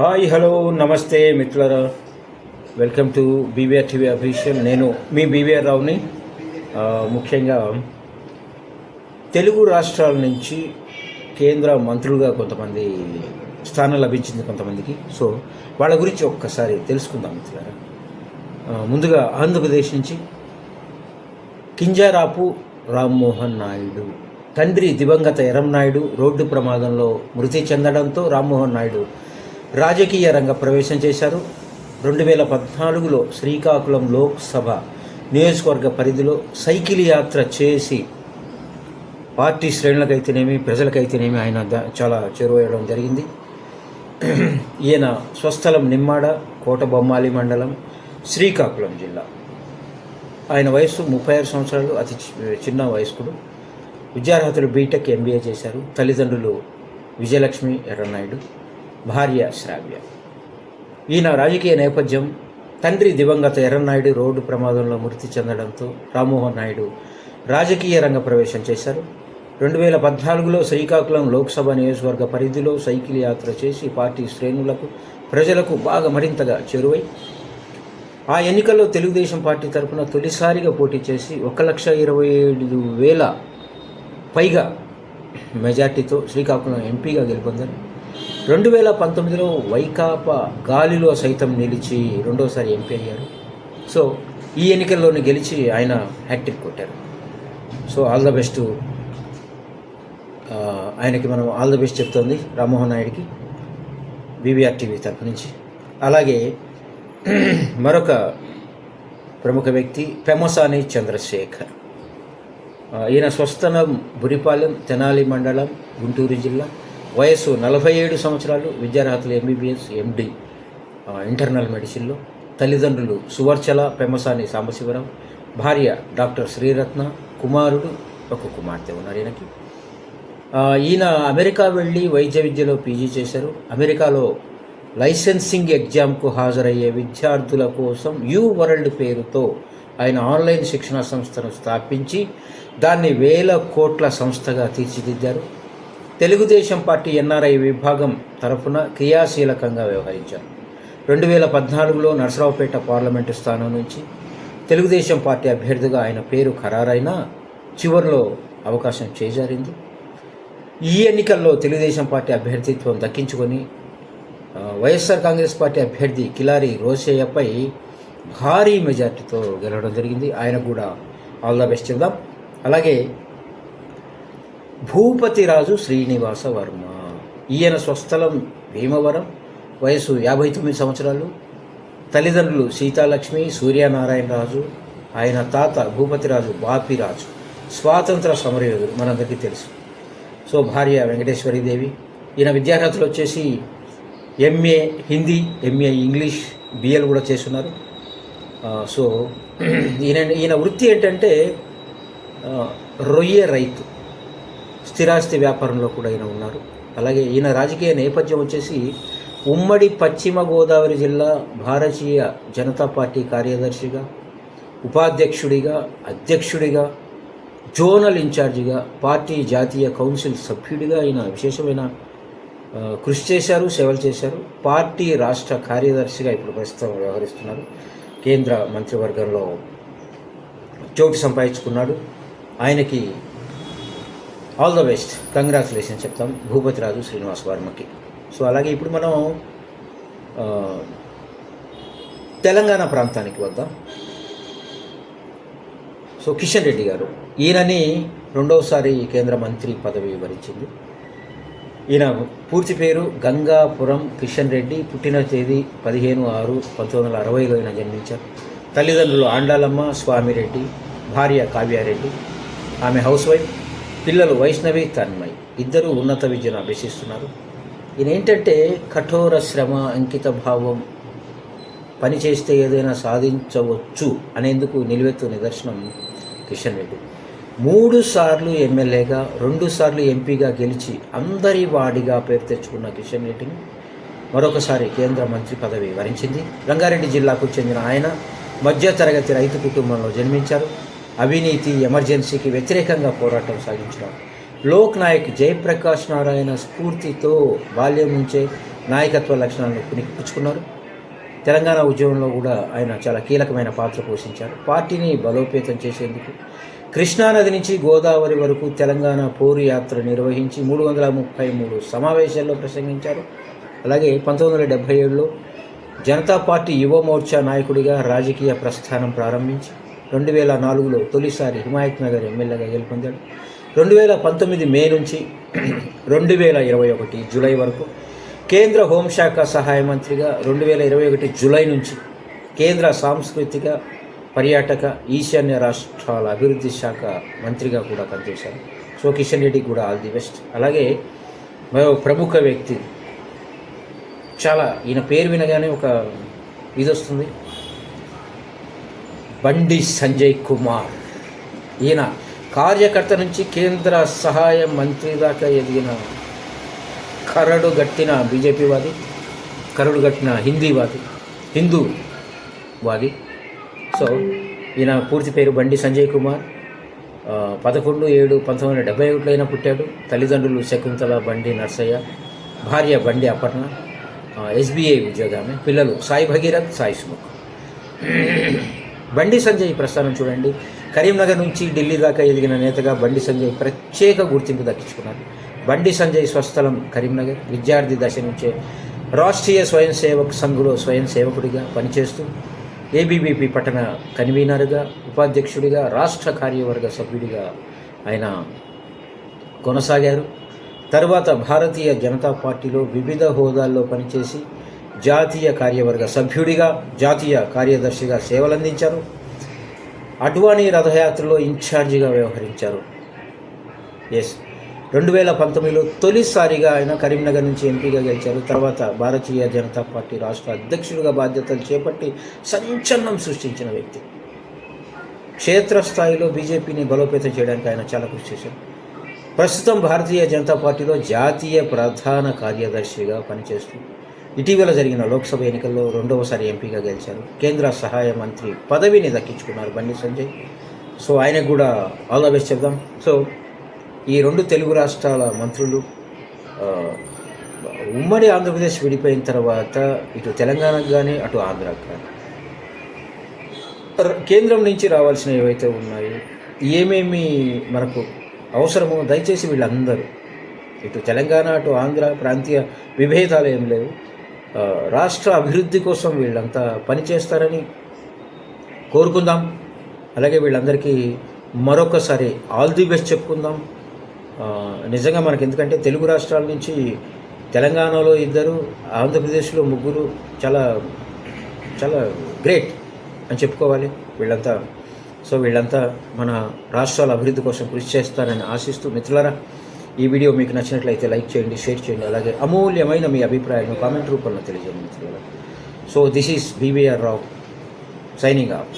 Hi hello నమస్తే మిత్రులరా. Welcome to BVR TV official నేను మీ బీవీఆర్ రావుని. ముఖ్యంగా తెలుగు రాష్ట్రాల నుంచి కేంద్ర మంత్రులుగా కొంతమంది స్థానం లభించింది కొంతమందికి. సో వాళ్ళ గురించి ఒక్కసారి తెలుసుకుందాం మిత్రులారా. ముందుగా ఆంధ్రప్రదేశ్ నుంచి కింజారాపు రామ్మోహన్ నాయుడు తండ్రి దివంగత ఎరం నాయుడు రోడ్డు ప్రమాదంలో మృతి చెందడంతో రామ్మోహన్ నాయుడు రాజకీయ రంగ ప్రవేశం చేశారు. రెండు వేల పద్నాలుగులో శ్రీకాకుళం లోక్సభ నియోజకవర్గ పరిధిలో సైకిల్ యాత్ర చేసి పార్టీ శ్రేణులకైతేనేమి ప్రజలకైతేనేమి ఆయన చాలా చేరువయ్యడం జరిగింది. ఈయన స్వస్థలం నిమ్మాడ కోటబొమ్మాలి మండలం శ్రీకాకుళం జిల్లా. ఆయన వయస్సు ముప్పై ఆరు సంవత్సరాలు అతి చి- చిన్న వయస్కుడు. విద్యార్హతలు బీటెక్ ఎంబీఏ చేశారు. తల్లిదండ్రులు విజయలక్ష్మి ఎర్రనాయుడు. భార్య శ్రావ్య. ఈయన రాజకీయ నేపథ్యం తండ్రి దివంగత ఎర్రనాయుడు రోడ్డు ప్రమాదంలో మృతి చెందడంతో రామ్మోహన్ నాయుడు రాజకీయ రంగ ప్రవేశం చేశారు. రెండు వేల పద్నాలుగులో శ్రీకాకుళం లోక్సభ నియోజకవర్గ పరిధిలో సైకిల్ యాత్ర చేసి పార్టీ శ్రేణులకు ప్రజలకు బాగా మరింతగా చేరువై ఆ ఎన్నికల్లో తెలుగుదేశం పార్టీ తరఫున తొలిసారిగా పోటీ చేసి ఒక లక్ష ఇరవై ఏడు వేల పైగా మెజార్టీతో శ్రీకాకుళం ఎంపీగా గెలుపొందారు. రెండు వేల పంతొమ్మిదిలో వైకాపా గాలిలో సైతం నిలిచి రెండోసారి ఎంపీ అయ్యారు. సో ఈ ఎన్నికల్లోనే గెలిచి ఆయన హ్యాట్రిక్ కొట్టారు. So all the best. ఆయనకి మనం ఆల్ ద బెస్ట్ చెప్తోంది రామ్మోహన్ నాయుడికి బీవీఆర్ టీవీ తరపు నుంచి. అలాగే మరొక ప్రముఖ వ్యక్తి పెమసాని చంద్రశేఖర్. ఈయన స్వస్థలం బురిపాలెం తెనాలి మండలం గుంటూరు జిల్లా. వయసు నలభై ఏడు సంవత్సరాలు విద్యార్హతలు ఎంబీబీఎస్ ఎండి ఇంటర్నల్ మెడిసిన్లో తల్లిదండ్రులు సువర్చల పెమసాని సాంబశివరావు భార్య డాక్టర్ శ్రీరత్న కుమారుడు ఒక కుమార్తె ఉన్నారు ఈయనకి. ఈయన అమెరికా వెళ్ళి వైద్య విద్యలో పీజీ చేశారు. అమెరికాలో లైసెన్సింగ్ ఎగ్జామ్కు హాజరయ్యే విద్యార్థుల కోసం యూ వరల్డ్ పేరుతో ఆయన ఆన్లైన్ శిక్షణ సంస్థను స్థాపించి దాన్ని వేల కోట్ల సంస్థగా తీర్చిదిద్దారు. తెలుగుదేశం పార్టీ ఎన్ఆర్ఐ విభాగం తరఫున క్రియాశీలకంగా వ్యవహరించారు. రెండు వేల పద్నాలుగులో నరసరావుపేట పార్లమెంటు స్థానం నుంచి తెలుగుదేశం పార్టీ అభ్యర్థిగా ఆయన పేరు ఖరారైనా చివరిలో అవకాశం చేజారింది. ఈ ఎన్నికల్లో తెలుగుదేశం పార్టీ అభ్యర్థిత్వం దక్కించుకొని వైఎస్ఆర్ కాంగ్రెస్ పార్టీ అభ్యర్థి కిలారి రోసయ్యపై భారీ మెజార్టీతో గెలవడం జరిగింది. ఆయన కూడా ఆల్ ద బెస్ట్ చెప్దాం అలాగే భూపతిరాజు శ్రీనివాస వర్మ. ఈయన స్వస్థలం భీమవరం. వయసు యాభై తొమ్మిది సంవత్సరాలు. తల్లిదండ్రులు సీతాలక్ష్మి సూర్యనారాయణరాజు ఆయన తాత భూపతిరాజు బాపిరాజు స్వాతంత్ర సమరయోధుడు మనందరికీ తెలుసు. సో భార్య వెంకటేశ్వరీదేవి ఈయన విద్యార్హతలు వచ్చేసి MA Hindi MA English BL కూడా చేస్తున్నారు. సో ఈయన ఈయన వృత్తి ఏంటంటే రొయ్య రైతు. స్థిరాస్తి వ్యాపారంలో కూడా ఈయన ఉన్నారు. అలాగే ఈయన రాజకీయ నేపథ్యం వచ్చేసి ఉమ్మడి పశ్చిమ గోదావరి జిల్లా భారతీయ జనతా పార్టీ కార్యదర్శిగా ఉపాధ్యక్షుడిగా అధ్యక్షుడిగా జోనల్ ఇన్ఛార్జిగా పార్టీ జాతీయ కౌన్సిల్ సభ్యుడిగా ఆయన విశేషమైన కృషి చేశారు సేవలు చేశారు. పార్టీ రాష్ట్ర కార్యదర్శిగా ఇప్పుడు ప్రస్తుతం వ్యవహరిస్తున్నారు. కేంద్ర మంత్రివర్గంలో చోటు సంపాదించుకున్నాడు. ఆయనకి ఆల్ ద బెస్ట్ కంగ్రాచులేషన్ చెప్తాం. భూపతిరాజు శ్రీనివాస్ వర్మకి. సో అలాగే ఇప్పుడు మనం తెలంగాణ ప్రాంతానికి వద్దాం. సో కిషన్ రెడ్డి గారు ఈయనని రెండవసారి కేంద్ర మంత్రి పదవి వరించింది ఈయన పూర్తి పేరు గంగాపురం కిషన్ రెడ్డి. పుట్టిన తేదీ పదిహేను ఆరు పంతొమ్మిది వందల అరవైలో ఈయన జన్మించారు. తల్లిదండ్రులు ఆండాలమ్మ స్వామిరెడ్డి భార్య కావ్యారెడ్డి. ఆమె హౌస్ వైఫ్. పిల్లలు వైష్ణవి తన్మయ్ ఇద్దరు ఉన్నత విద్యను అభ్యసిస్తున్నారు. ఈయన ఏంటంటే కఠోర శ్రమ అంకిత భావం పని చేస్తే ఏదైనా సాధించవచ్చు అనేందుకు నిలువెత్తు నిదర్శనం కిషన్ రెడ్డి. మూడు సార్లు ఎమ్మెల్యేగా రెండు సార్లు ఎంపీగా గెలిచి అందరి వాడిగా పేరు తెచ్చుకున్న కిషన్ రెడ్డిని మరొకసారి కేంద్ర మంత్రి పదవి వరించింది. రంగారెడ్డి జిల్లాకు చెందిన ఆయన మధ్యతరగతి రైతు కుటుంబంలో జన్మించారు. అవినీతి ఎమర్జెన్సీకి వ్యతిరేకంగా పోరాటం సాగించడం. లోక్ నాయక్ జయప్రకాష్ నారాయణ స్ఫూర్తితో బాల్యం నుంచే నాయకత్వ లక్షణాలను పుణికిపుచ్చుకున్నారు. తెలంగాణ ఉద్యమంలో కూడా ఆయన చాలా కీలకమైన పాత్ర పోషించారు. పార్టీని బలోపేతం చేసేందుకు కృష్ణానది నుంచి గోదావరి వరకు తెలంగాణ పోరు యాత్ర నిర్వహించి మూడు వందల ముప్పై మూడు సమావేశాల్లో ప్రసంగించారు. అలాగే పంతొమ్మిది వందల డెబ్భై ఏడులో జనతా పార్టీ యువ మోర్చా నాయకుడిగా రాజకీయ ప్రస్థానం ప్రారంభించి రెండు వేల నాలుగులో తొలిసారి హిమాయత్ నగర్ ఎమ్మెల్యేగా గెలుపొందాడు. రెండు వేల పంతొమ్మిది మే నుంచి రెండు వేల ఇరవై ఒకటి జూలై వరకు కేంద్ర హోంశాఖ సహాయ మంత్రిగా రెండు వేల ఇరవై ఒకటి జూలై నుంచి కేంద్ర సాంస్కృతిక పర్యాటక ఈశాన్య రాష్ట్రాల అభివృద్ధి శాఖ మంత్రిగా కూడా పనిచేశారు. సో కిషన్ రెడ్డి కూడా ఆల్ ది బెస్ట్. అలాగే మరో ప్రముఖ వ్యక్తి చాలా ఈయన పేరు వినగానే ఒక ఇది వస్తుంది. బండి సంజయ్ కుమార్. ఈయన కార్యకర్త నుంచి కేంద్ర సహాయ మంత్రి దాకా ఎదిగిన కరడు గట్టిన బీజేపీ వాది కరడు గట్టిన హిందీ వాది హిందూ వాది సో ఈయన పూర్తి పేరు బండి సంజయ్ కుమార్. పదకొండు ఏడు పంతొమ్మిది వందల డెబ్బై ఒకటిలో అయినా పుట్టాడు. తల్లిదండ్రులు శకుంతల బండి నర్సయ్య భార్య బండి అపర్ణ ఎస్బీఐ ఉద్యోగామె పిల్లలు సాయి భగీరథ్ సాయి సుముఖ్. బండి సంజయ్ ప్రస్థానం చూడండి. కరీంనగర్ నుంచి ఢిల్లీ దాకా ఎదిగిన నేతగా బండి సంజయ్ ప్రత్యేక గుర్తింపు దక్కించుకున్నారు. బండి సంజయ్ స్వస్థలం కరీంనగర్. విద్యార్థి దశ నుంచే రాష్ట్రీయ స్వయం సేవక్ సంఘులో స్వయం సేవకుడిగా పనిచేస్తూ ఏబీబీపీ పట్టణ కన్వీనర్గా ఉపాధ్యక్షుడిగా రాష్ట్ర కార్యవర్గ సభ్యుడిగా ఆయన కొనసాగారు. తరువాత భారతీయ జనతా పార్టీలో వివిధ హోదాల్లో పనిచేసి జాతీయ కార్యవర్గ సభ్యుడిగా జాతీయ కార్యదర్శిగా సేవలందించారు. అడ్వాణీ రథయాత్రలో ఇన్ఛార్జిగా వ్యవహరించారు. ఎస్ రెండు వేల పంతొమ్మిదిలో తొలిసారిగా ఆయన కరీంనగర్ నుంచి ఎంపీగా గెలిచారు. తర్వాత భారతీయ జనతా పార్టీ రాష్ట్ర అధ్యక్షుడిగా బాధ్యతలు చేపట్టి సంచలనం సృష్టించిన వ్యక్తి. క్షేత్రస్థాయిలో బీజేపీని బలోపేతం చేయడానికి ఆయన చాలా కృషి చేశారు. ప్రస్తుతం భారతీయ జనతా పార్టీలో జాతీయ ప్రధాన కార్యదర్శిగా పనిచేస్తుంది ఇటీవల జరిగిన లోక్సభ ఎన్నికల్లో రెండవసారి ఎంపీగా గెలిచారు. కేంద్ర సహాయ మంత్రి పదవిని దక్కించుకున్నారు బండి సంజయ్. సో ఆయనకు కూడా ఆల్ ద బెస్ట్ చెప్దాం. సో ఈ రెండు తెలుగు రాష్ట్రాల మంత్రులు ఉమ్మడి ఆంధ్రప్రదేశ్ విడిపోయిన తర్వాత ఇటు తెలంగాణకు కానీ అటు ఆంధ్రాకు కానీ కేంద్రం నుంచి రావాల్సిన ఏవైతే ఉన్నాయో ఏమేమి మనకు అవసరమో దయచేసి వీళ్ళందరూ ఇటు తెలంగాణ అటు ఆంధ్ర ప్రాంతీయ విభేదాలు ఏం లేవు. రాష్ట్ర అభివృద్ధి కోసం వీళ్ళంతా పనిచేస్తారని కోరుకుందాం. అలాగే వీళ్ళందరికీ మరొకసారి ఆల్ ది బెస్ట్ చెప్పుకుందాం. నిజంగా మనకి ఎందుకంటే తెలుగు రాష్ట్రాల నుంచి తెలంగాణలో ఇద్దరు ఆంధ్రప్రదేశ్లో ముగ్గురు చాలా చాలా గ్రేట్ అని చెప్పుకోవాలి వీళ్ళంతా. సో వీళ్ళంతా మన రాష్ట్రాల అభివృద్ధి కోసం కృషి చేస్తారని ఆశిస్తూ మిత్రులరా ఈ వీడియో మీకు నచ్చినట్లయితే లైక్ చేయండి షేర్ చేయండి అలాగే అమూల్యమైన మీ అభిప్రాయాలను కామెంట్ రూపంలో తెలియజేయండి so this is BVR Rao signing off